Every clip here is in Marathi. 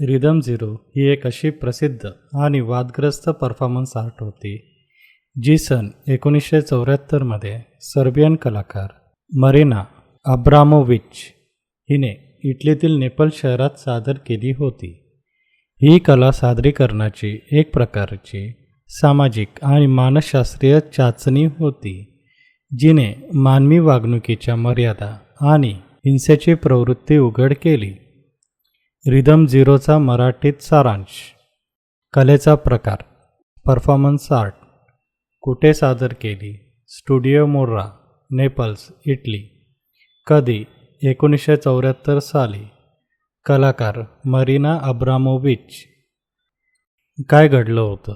रिदम झिरो ही एक अशी प्रसिद्ध आणि वादग्रस्त परफॉर्मन्स आर्ट होती जी सन एकोणीसशे चौऱ्याहत्तरमध्ये सर्बियन कलाकार मरीना अब्रामोविच हिने इटलीतील नेपल शहरात सादर केली होती. ही कला सादरीकरणाची एक प्रकारची सामाजिक आणि मानसशास्त्रीय चाचणी होती जिने मानवी वागणुकीच्या मर्यादा आणि हिंसेची प्रवृत्ती उघड केली. रिदम झिरोचा मराठीत सारांश. कलेचा प्रकार. परफॉर्मन्स आर्ट कुठे सादर केली? स्टुडिओ मोर्रा नेपल्स इटली कधी? एकोणीसशे चौऱ्याहत्तर साली. कलाकार मरीना अब्रामोविच काय घडलं होतं?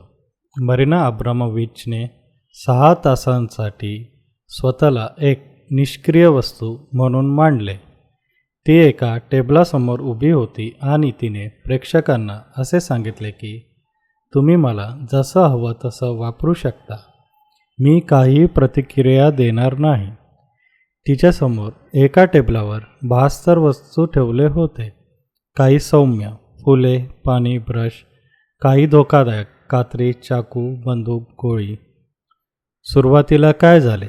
मरीना अब्रामोविचने सहा तासांसाठी स्वतःला एक निष्क्रिय वस्तू म्हणून मांडले. ती एका टेबलासमोर उभी होती आणि तिने प्रेक्षकांना असे सांगितले की तुम्ही मला जसं हवं तसं वापरू शकता. मी काही प्रतिक्रिया देणार नाही. तिच्यासमोर एका टेबलावर बहात्तर वस्तू ठेवले होते. काही सौम्य फुले पाणी ब्रश काही धोकादायक कात्री चाकू बंदूक गोळी. सुरुवातीला काय झाले?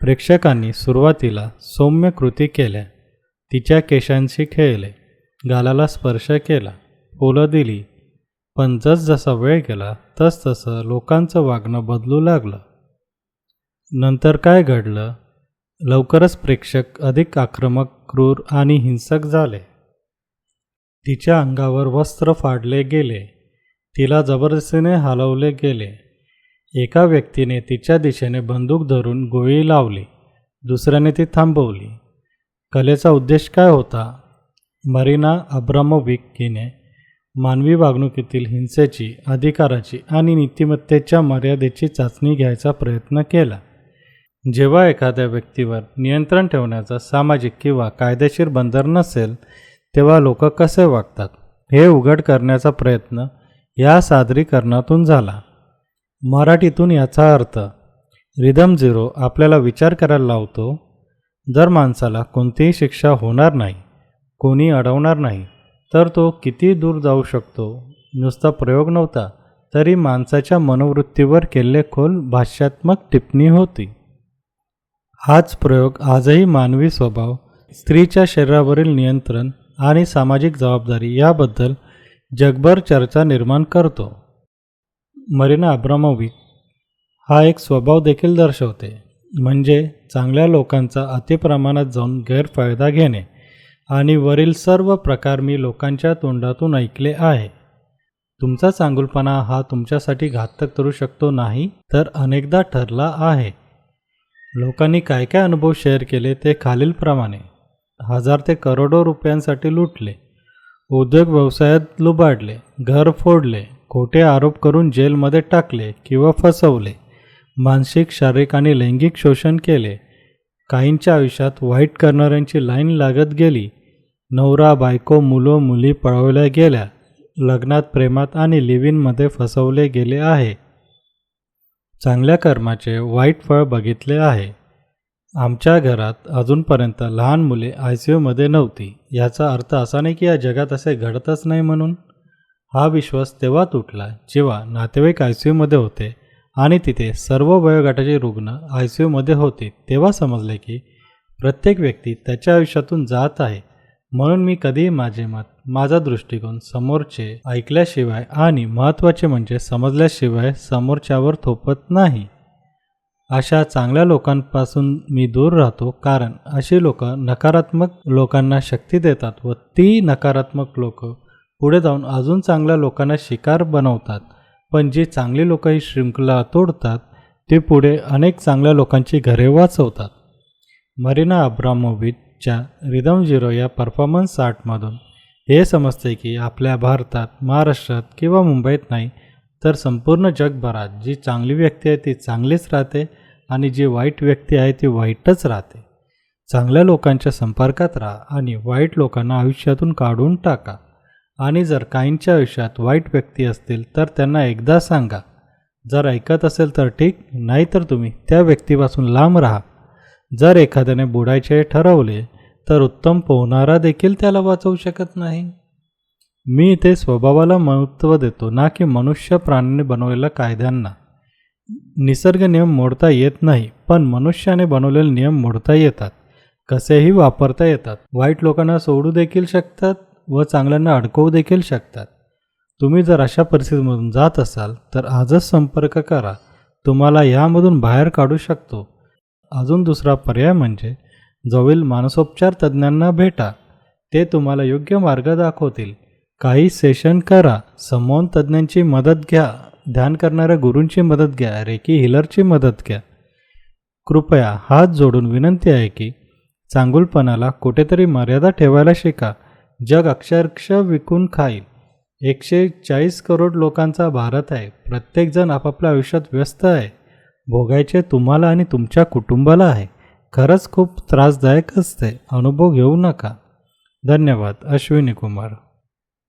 प्रेक्षकांनी सुरुवातीला सौम्य कृती केल्या. तिच्या केशांशी खेळले. गालाला स्पर्श केला. फुलं दिली. पण जसजसा वेळ गेला तसतसं लोकांचं वागणं बदलू लागलं. नंतर काय घडलं? लवकरच प्रेक्षक अधिक आक्रमक क्रूर आणि हिंसक झाले. तिच्या अंगावर वस्त्र फाडले गेले. तिला जबरदस्तीने हलवले गेले. एका व्यक्तीने तिच्या दिशेने बंदूक धरून गोळी लावली. दुसऱ्याने ती थांबवली. कलेचा उद्देश काय होता? मरीना अब्रामोविक हिने मानवी वागणुकीतील हिंसेची अधिकाराची आणि नीतिमत्तेच्या मर्यादेची चाचणी घ्यायचा प्रयत्न केला. जेव्हा एखाद्या व्यक्तीवर नियंत्रण ठेवण्याचा सामाजिक किंवा कायदेशीर बंदर नसेल तेव्हा लोक कसे वागतात? हे उघड करण्याचा प्रयत्न या सादरीकरणातून झाला. मराठीतून याचा अर्थ रिदम झिरो आपल्याला विचार करायला लावतो जर माणसाला कोणतीही शिक्षा होणार नाही कोणी अडवणार नाही तर तो किती दूर जाऊ शकतो? नुसता प्रयोग नव्हता तरी माणसाच्या मनोवृत्तीवर खोल भाष्यात्मक टिप्पणी होती. हाच प्रयोग आजही मानवी स्वभाव स्त्रीच्या शरीरावरील नियंत्रण आणि सामाजिक जबाबदारी याबद्दल जगभर चर्चा निर्माण करतो. मरीना अब्रामोविक हा एक स्वभाव देखील दर्शवते. म्हणजे चांगल्या लोकांचा अतिप्रमाणात जाऊन गैरफायदा घेणे आणि वरील सर्व प्रकार मी लोकांच्या तोंडातून ऐकले आहे. तुमचा चांगुलपणा हा तुमच्यासाठी घातक करू शकतो नाही तर अनेकदा ठरला आहे. लोकांनी काय काय अनुभव शेअर केले ते खालीलप्रमाणे. हजार ते करोडो रुपयांसाठी लुटले. उद्योग व्यवसायात लुबाडले. घर फोडले. खोटे आरोप करून जेलमध्ये टाकले किंवा फसवले. मानसिक शारीरिक आणि लैंगिक शोषण केले. काहींच्या आयुष्यात वाईट करणाऱ्यांची लाईन लागत गेली. नवरा बायको मुलं मुली पळवल्या गेल्या. लग्नात प्रेमात आणि लिव्हिनमध्ये फसवले गेले आहे. चांगल्या कर्माचे वाईट फळ बघितले आहे. आमच्या घरात अजूनपर्यंत लहान मुले आय सी यूमध्ये नव्हती. याचा अर्थ असा नाही की या जगात असे घडतच नाही म्हणून. हा विश्वास तेव्हा तुटला जेव्हा नातेवाईक आय सी यूमध्ये होते. आणि तिथे सर्व वयोगटाचे रुग्ण आय सी यूमध्ये होते तेव्हा समजले की प्रत्येक व्यक्ती त्याच्या आयुष्यातून जात आहे. म्हणून मी कधीही माझे मत माझा दृष्टिकोन समोरचे ऐकल्याशिवाय आणि महत्त्वाचे म्हणजे समजल्याशिवाय समोरच्यावर थोपत नाही. अशा चांगल्या लोकांपासून मी दूर राहतो कारण अशी लोक नकारात्मक लोकांना शक्ती देतात व ती नकारात्मक लोक पुढे जाऊन अजून चांगल्या लोकांना शिकार बनवतात. पण जी चांगले लोक ही शृंखला तोडतात ते पुढे अनेक चांगल्या लोकांची घरे वाचवतात. मरीना अब्रामोविचच्या रिदम झिरो या परफॉर्मन्स आर्टमधून हे समजते की आपल्या भारतात महाराष्ट्रात किंवा मुंबईत नाही तर संपूर्ण जगभरात जी चांगली व्यक्ती आहे ती चांगलीच राहते आणि जी वाईट व्यक्ती आहे ती वाईटच राहते. चांगल्या लोकांच्या संपर्कात राहा आणि वाईट लोकांना आयुष्यातून काढून टाका. आणि जर काहींच्या आयुष्यात वाईट व्यक्ती असतील तर त्यांना एकदा सांगा. जर ऐकत असेल तर ठीक नाहीतर तुम्ही त्या व्यक्तीपासून लांब राहा. जर एखाद्याने बुडायचे ठरवले तर उत्तम पोहणारा देखील त्याला वाचवू शकत नाही. मी इथे स्वभावाला महत्त्व देतो ना की मनुष्य प्राण्याने बनवलेल्या कायद्यांना. निसर्ग नियम मोडता येत नाही पण मनुष्याने बनवलेले नियम मोडता येतात. कसेही वापरता येतात. वाईट लोकांना सोडू देखील शकतात. व चांगल्यांना अडकवू देखील शकतात. तुम्ही जर अशा परिस्थितीमधून जात असाल तर आजच संपर्क करा. तुम्हाला यामधून बाहेर काढू शकतो. अजून दुसरा पर्याय म्हणजे जवळील मानसोपचार तज्ज्ञांना भेटा. ते तुम्हाला योग्य मार्ग दाखवतील. काही सेशन करा. समोन तज्ज्ञांची मदत घ्या. ध्यान करणाऱ्या गुरूंची मदत घ्या. रेकी हिलरची मदत घ्या. कृपया हात जोडून विनंती आहे की चांगुलपणाला कुठेतरी मर्यादा ठेवायला शिका. जग अक्षरशः विकून खाईल. एकशे चाळीस करोड लोकांचा भारत आहे. प्रत्येकजण आपापल्या आयुष्यात व्यस्त आहे. भोगायचे तुम्हाला आणि तुमच्या कुटुंबाला आहे. खरंच खूप त्रासदायक असते. अनुभव घेऊ नका. धन्यवाद. अश्विनी कुमार.